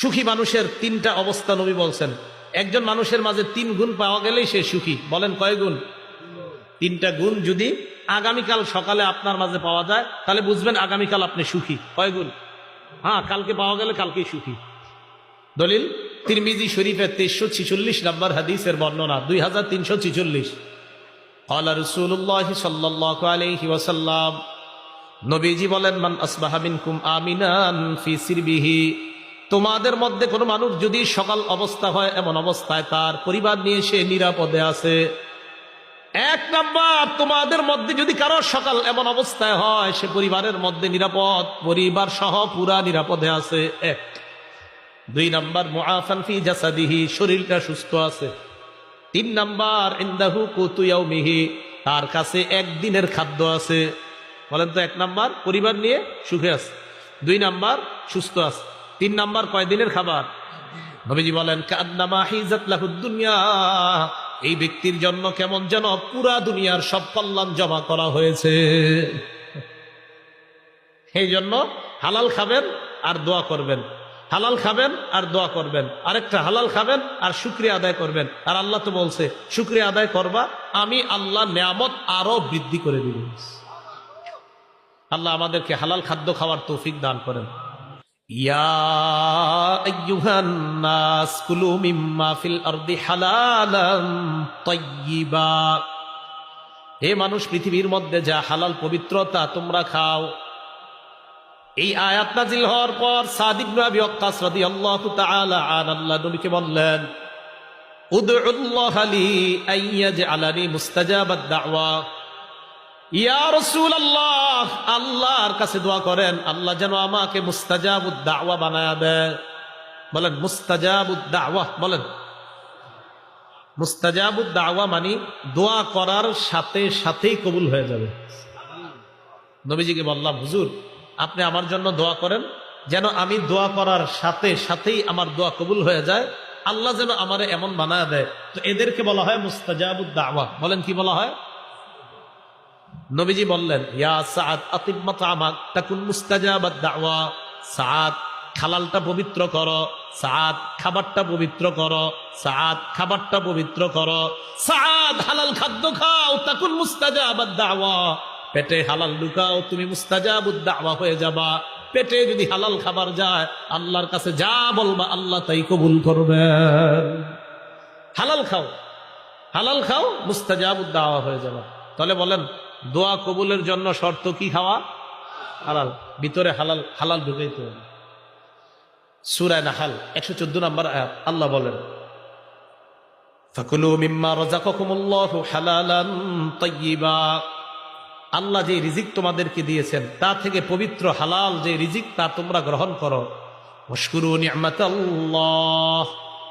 সুখী মানুষের তিনটা অবস্থা নবী বলছেন। একজন মানুষের মাঝে তিন গুণ পাওয়া গেলেই সে সুখী। বলেন কয় গুণ? তিনটা গুণ যদি আগামীকাল সকালে আপনার মাঝে পাওয়া যায়, তাহলে বুঝবেন আগামীকাল আপনি সুখী। কয় গুণ? হ্যাঁ কালকে পাওয়া গেলে কালকেই সুখী। দলিল, তিরমিজি শরীফের তেইশশো ছিচল্লিশ নম্বর হাদিসের বর্ণনা, দুই হাজার তিনশো ছিচল্লিশ। নবীজি বলেন, মান আসবাহা মিনকুম আমিনান ফি সিরবিহি। তোমাদের মধ্যে কোনো মানুষ যদি সকাল অবস্থা হয়, এমন অবস্থায় তার পরিবার নিয়ে সে নিরাপদে আছে। এক নাম্বার, তোমাদের মধ্যে যদি কারও সকাল এমন অবস্থায় হয়, সে পরিবারের মধ্যে নিরাপদ, পরিবার সহ পুরা নিরাপদে আছে। এক। দুই নাম্বার, মুআফান ফি জাসাদিহি, শরীরটা সুস্থ আছে। তিন নাম্বার, ইন্দাহু কুতুয়াউমিহি তার কাছে একদিনের খাদ্য আছে। বলেন তো, এক নাম্বার, পরিবার নিয়ে সুখে আছে। দুই নাম্বার, সুস্থ আছে। তিন নাম্বার কয়দিনের খাবার? নবীজি বলেন দুনিয়া। এই ব্যক্তির জন্য কেমন যেন পুরা দুনিয়ার সব কল্যাণ জমা করা হয়েছে। এই জন্য হালাল খাবেন আর দোয়া করবেন। হালাল খাবেন আর দোয়া করবেন। আরেকটা, হালাল খাবেন আর শুক্রিয়া আদায় করবেন। আর আল্লাহ তো বলছে, শুক্রিয়া আদায় করবা, আমি আল্লাহ নিয়ামত আরও বৃদ্ধি করে দিব। আল্লাহ আমাদেরকে হালাল খাদ্য খাওয়ার তৌফিক দান করেন। নাস কুলু মিম্মা ফিল আরদি হালালান তাইয়্যিবা হে মানুষ, পৃথিবীর মধ্যে যা হালাল পবিত্রতা তোমরা খাও। এই আয়াত নাজিল হওয়ার পর সাদিক নবী ওয়াক্কাস রাদিয়াল্লাহু তাআলা আন আল্লাহ নবীকে বললেন, উদউল্লাহ লি আইয়াজআলানি মুস্তাজাবাদ দাওয়া। আল্লাহর কাছে দোয়া করেন, আল্লাহ যেন আমাকে মুস্তাজাবুদ দাওয়া বানায়া দেয়। বলেন, মুস্তাজাবুদ দাওয়া, বলেন। মুস্তাজাবুদ দাওয়া মানে দোয়া করার সাথে সাথেই কবুল হয়ে যাবে। নবীজিকে বললাম, হুজুর, আপনি আমার জন্য দোয়া করেন, যেন আমি দোয়া করার সাথে সাথেই আমার দোয়া কবুল হয়ে যায়। আল্লাহ যেন আমার এমন বানায় দেয়। তো এদেরকে বলা হয় মুস্তাজাবুদ দাওয়া। বলেন, কি বলা হয়? নবীজি বললেন, ইয়া আমাক তাকুন দাওয়া। সাদ খালালটা পবিত্র করো। সাদ খাবারটা পবিত্র করো। সাদ খাবারটা পবিত্র করো। সাদ হালাল খাদ্য খাও, তাকুন মুস্তাজাবাদ দাওয়া। পেটে হালাল লুকাও, তুমি মুস্তাজাবুদ দাওয়া হয়ে যাবা। পেটে যদি হালাল খাবার যায়, আল্লাহর কাছে যা বলবা, আল্লাহ তাই কবুল করবেন হালাল খাও হালাল খাও, মুস্তাজাবুদ দাওয়া হয়ে যাবা। তাহলে বলেন দোয়া কবুলের জন্য শর্ত কি খাওয়া? হালাল। ভিতরে হালাল হালাল ঢুকাইতে হবে সুরায় নাহাল, একশো চোদ্দ নম্বর আল্লাহ বলেন আল্লাহ যে রিজিক তোমাদেরকে দিয়েছেন, তা থেকে পবিত্র হালাল যে রিজিক, তা তোমরা গ্রহণ করো।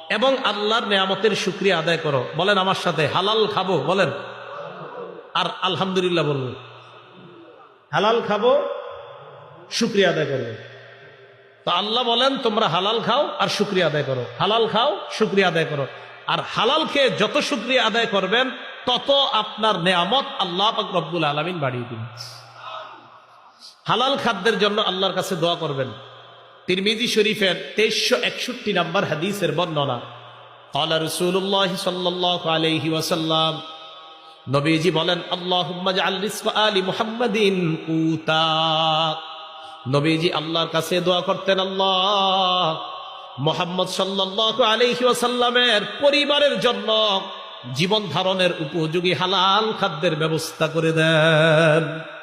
এবং আল্লাহর নিয়ামতের শুকরিয়া আদায় করো। বলেন আমার সাথে, হালাল খাব। বলেন আর আলহামদুলিল্লাহ বলব। হালাল খাব, শুক্রিয়া আদায় করব। তো আল্লাহ বলেন, তোমরা হালাল খাও আর শুক্রিয়া আদায় করো। হালাল খাও, শুক্রিয়া আদায় করো। আর হালাল খেয়ে যত শুক্রিয়া আদায় করবেন, তত আপনার নেয়ামত আল্লাহ রব্বুল আলমিন বাড়িয়ে দিন হালাল খাদ্যের জন্য আল্লাহর কাছে দোয়া করবেন। তিরমিজি শরীফের তেইশশো একষট্টি নাম্বার হাদিসের বর্ণনা আল্লাহ রসুল্লাহ সাল্লাহ আলহি ওয়াসাল্লাম নবীজি বলেন আল্লাহ আলী নবীজি আল্লাহর কাছে দোয়া করতেন, আল্লাহ, মোহাম্মদ সাল্লাহ আলহি ওয়াসাল্লামের পরিবারের জন্য জীবন ধারণের উপযোগী হালাল খাদ্যের ব্যবস্থা করে দেন।